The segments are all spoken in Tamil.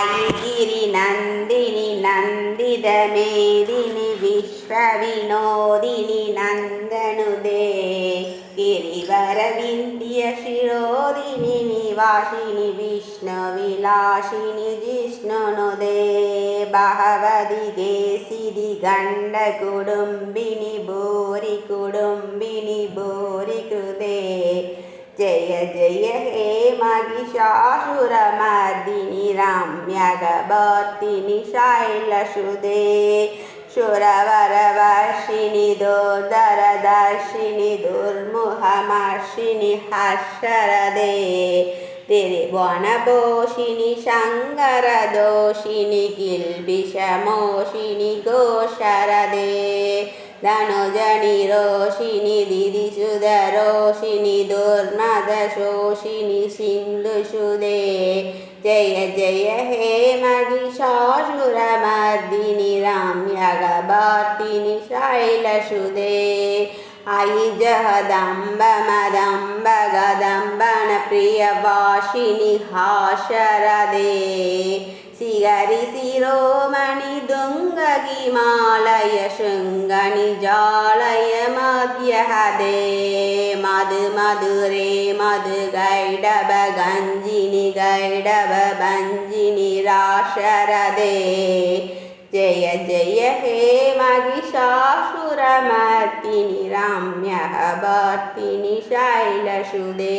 ि गिरि नन्दिनि नन्दित मेदिनि विश्वविनोदिनि नन्दुदे गिरिवरविन्द्यशिरोदिनि वासिनि विष्णुविलासिनि जिष्णुनुदे भहवदि देसिरि गण्डगुडुम्बिनि भोरिगुडुम्बिनि भोरि कृदे जय जय हे महिषासुरमर्दिनि रम्यगभर्तिनि शैलसुदे सुरवरवर्षिणि दुर्धरदर्शिनि दुर्मुहमर्षिणि हर्षरदे त्रिभुवनपोषिणि शङ्करदोषिणि किल्बिषमोषिणि घोषरदे धनुजनिरोषिणि दिदिसुधरोषिणि दुर्मदशोषिणि सिन्धुसुदे जय जय हे महिषासुरमर्दिनि रम्यगभर्तिनि शैलसुदे अयि जहदम्ब मदम्ब गदम्बन प्रियवासिनि हाशरदे सिगरि शिरोमणि दुङ्गगिमालय शृङ्गणि जालय मध्यहदे मधु मधुरे मधु गैडब गञ्जिनि गैडब भञ्जिनि राशरदे जय जय हे महिषासुरमर्तिनि रम्यः भर्तिनि शैलसुदे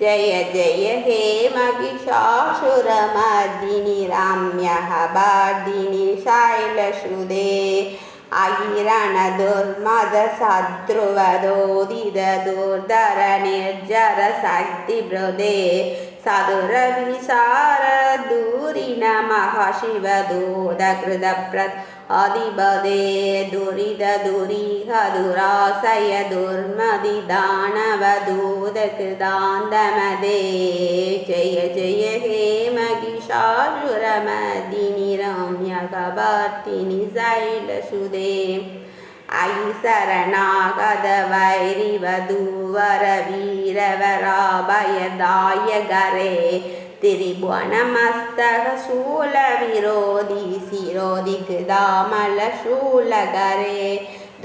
जय जय हे महिषासुरमर्दिनि रम्यः भर्दिनि शैलसुदे अहिरणदुर्मदसद्रुवदोदिदुर्धर निर्जरशक्तिभृदे सदुरविसारदूरिण महशिवदूदकृतप्रत् अधिपदे दुरिदुरिह दुराशय दुर्मदिदानवदूदकृदान्तमदे जय जय हे महिषासुरमदिनि रम्यकभर्तिनि शैलसुदे अयि शरणागतवैरिवधूवरवीरवराभयदायकरे त्रिभुवनमस्तकशूलविरोधि शिरोधिकृदामलशूलकरे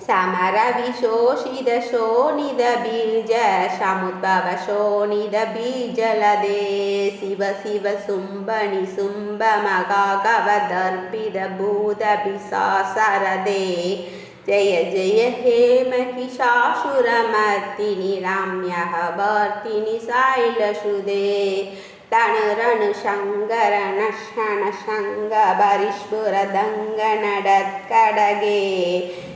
समरविशोषिदशोनिदबीजशमुद्भवशोनिदबीजलदे शिव शिव सुम्बणि सुम्बमगागवदर्पिद जय जय हे महिषासुरमर्तिनि राम्यः वर्तिनि साइलसुदे तनुरनु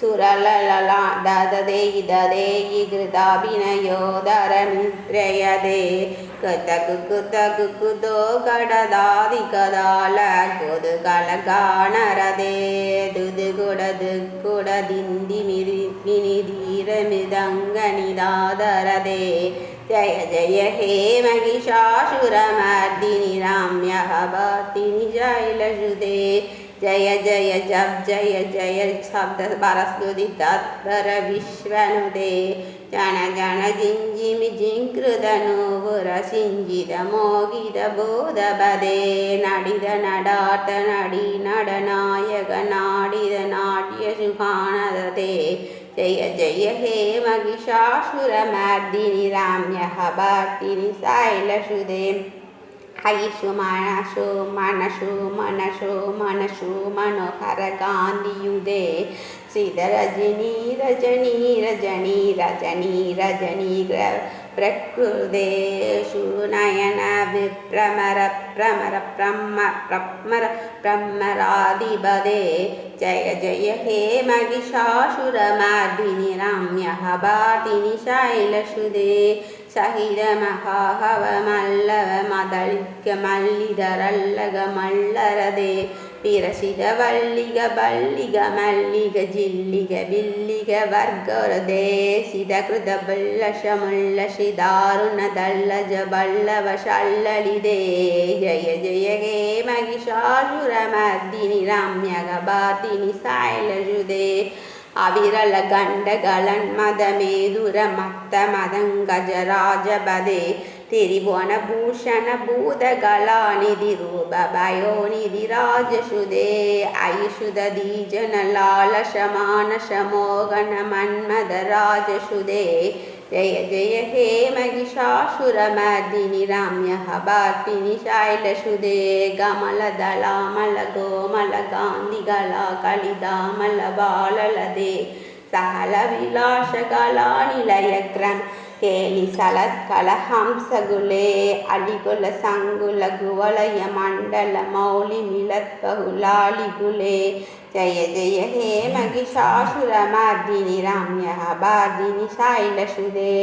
सुरललला देहि ददेहि कृताोदर कथक् कृतो कडदाधिकल कलकानि धीरमिदङ्गनिदारदे जय जय हे महिषासुरमर्दिनि राम्यः भक्तिनि जय जय जय जप जय जय शब्द बारस्दुदितर विश्वनुदे जन जन ಜಿಂಜಿಮಿಜಿಂಕೃದನೂವುರ ಸಿಂಜಿದ ಮೋಗಿದ ಬೋಧ ಬದೆ ನಡಿದ ನಡಾಟ ನಡಿ ನಡನಾಯಕ ನಾಡಿದ ನಾಟ್ಯ ಶುಭಾನದತೆ ಜಯ ಜಯ ಹೇ ಮಗಿಷಾಸುರ ಮರ್ದಿನಿ ರಾಮ್ಯ ಭಾರ್ತಿನಿ ಸಾಯಿಲಸುದೇ ஐஷு மனசு மனசு மனசு மனசு மனோகர காந்தியுதே சித ரஜினி ரஜினி ரஜினி ரஜினி ரஜினி பிரகிருதேஷு நயன விப்ரமர பிரமர பிரம்ம பிரம்மர பிரம்மராதிபதே ஜய ஜய ஹே மகிஷாசுரமாதினி ரம்ய பாதினி சைலசுதே ಸಹಿದ ಮಹಾಹವ ಮಲ್ಲವ ಮದಳಿಗ ಮಲ್ಲಿದರಲ್ಲಗ ಮಲ್ಲರದೆ ವಿರಸಿದ ವಳ್ಳಿಗ ಬಳ್ಳಿಗ ಮಲ್ಲಿಗ ಜಿಲ್ಲಿಗ ಬಿಲ್ಲಿಗ ವರ್ಗರ ದೇಸಿದ ಕೃತ ಬಲ್ಲಶ ಮುಲ್ಲಶಿ ದಾರುಣದಲ್ಲಜ ಬಲ್ಲವ ಶಲ್ಲಳಿದೆ ಜಯ ಜಯ ಗೇ ಮಗಿಷಾಸುರ ಮದ್ದಿನಿ ರಾಮ್ಯಗ ಬಾತಿನಿ ಸಾಯಲಜುದೆ அவிரல கண்டகலன் மதமேதுர மத்த மதங்கஜராஜபதே திரிபுவன பூஷண பூதகலாநிதி ரூப பயோநிதி ராஜசுதே ஐஷுத தீஜன லாலசமான சமோகன மன்மத ராஜசுதே जय जय हे महिषासुरमर्दिनि रम्यः भार्तिनि शैलसुदे गमलदलामल गोमल गान्धिगला कलिदामल बाललदे सहलविलासकलानिलयग्रन् केलिसलत्कलहंसगुले अलिकुलसङ्गुलगुवलय मण्डलमौलिमिलद्बहुलालिगुले जय जय हे महिषासुरमर्दिनि रम्यः बार्दिनि शैलसुदे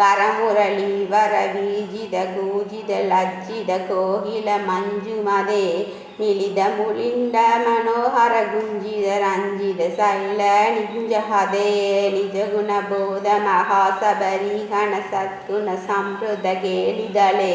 करमुरलीवरवीजितगूजितलज्जितकोकिलमञ्जुमदे मिलितमुलिण्ड मनोहरगुञ्जितरञ्जित शैलनिञ्जहदे निजगुणबोधमहासबरीघनसद्गुणसम्पृतकेलिदले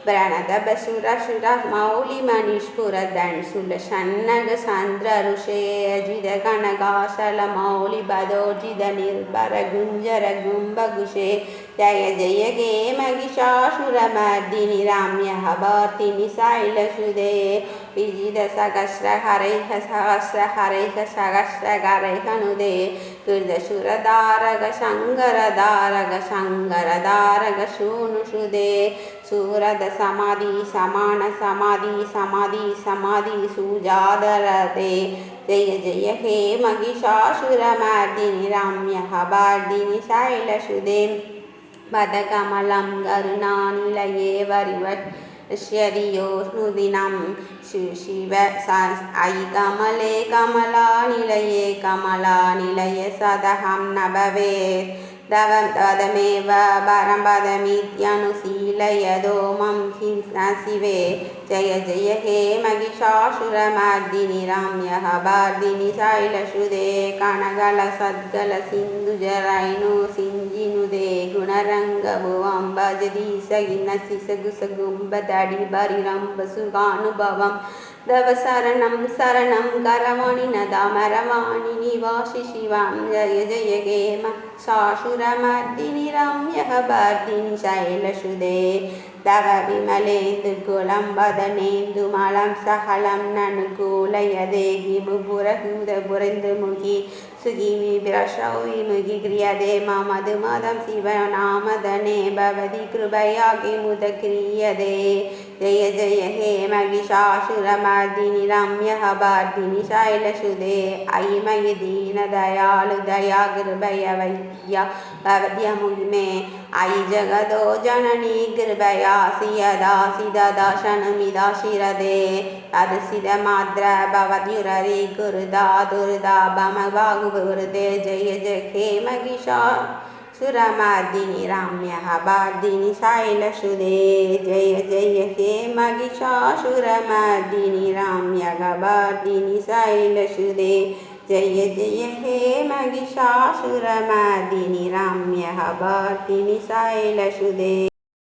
कडिदडबीरदुहोल्लविचित्रमयूहदिरस्कृदद् सन्त्रऋषे व्रणदबसुरसुरमौलिमणिस्फुरदंशुलषण्णगसन्द्रऋषे अजितगणगाशलमौलिबदोर्जितनिर्भरगुञ्जरगुम्बगुषे जय जय गे महिषासुरमर्दिनि राम्यः भार्तिनि शैलसुदे विजितसहस्रहरैः सहस्रहरैः सहस्रकरैकनुदे कृतशुरदारग शङ्करदारग शङ्करदारग शूनुषुदे சூரத சமாதி சமான சமாதி சமாதி சமாதி சூஜாதரதே. ஜெய ஜெய ஹே மகிஷாசுரமர்தினி ராம்ய பார்தினி சைலசுதே பதகமலம் கருணாநிலையே வரிவட் ஸ்யரியோஸ்னுதினம் சிவ ஐ கமலே கமலாநிலையே கமலாநிலைய சதகம் நபவேத். தவம் ததமேவ பரம்பதமித்யனுசீலயதோ மம் ஹிம்சிவே ஜய ஜய ஹே மகிஷாசுரமார்தினி ராம்யः பார்தினி சைலசுதே கனகல சத்கல சிந்துஜரைனு சிஞ்சினுதே குணரங்கபுவம் பஜதீசகின சிசகு சகும்பதடி பரிரம்ப சுகானுபவம் தவ சரணம் சரணம் கரவாணி நதா மரவாணி நிவாசி சிவம். ஜய ஜய ஹே மகி सासुरमर्दिनि रम्यः वर्दिनि शैलसुदे तव विमलेन्दुकुलं वदनेन्दुमलं सहलं ननुकूलयदे गिमुपुरहुदपुरन्दुमुखि सुगिमिप्रसौ विमुखि क्रियते मम मधुमदं शिवनामदने भवति कृपया किमुद क्रियते जय जय हे महिषासुरमर्दिनि रम्यः वार्दिनि शैलसुदे अयि मयि दीनदयालुदया कृपय वैद्य भवद्यमुग्मे अयि जगदो जननी कृपयासि यदासि ददाशनमिदा शिरदे अदसिदमाद्र भवद्युररे गुरुदा दुर्दा भमभागुरुदे जय जय हे महिषा सुरमर्दिनि राम्यः वार्दिनि शैलसुदे जय जय हे महिषासुरमर्दिनि राम्यः वार्दिनि शैलसुदे जय जय हे महिषासुरमर्दिनि रम्यः भार्दिनि शैलसुदे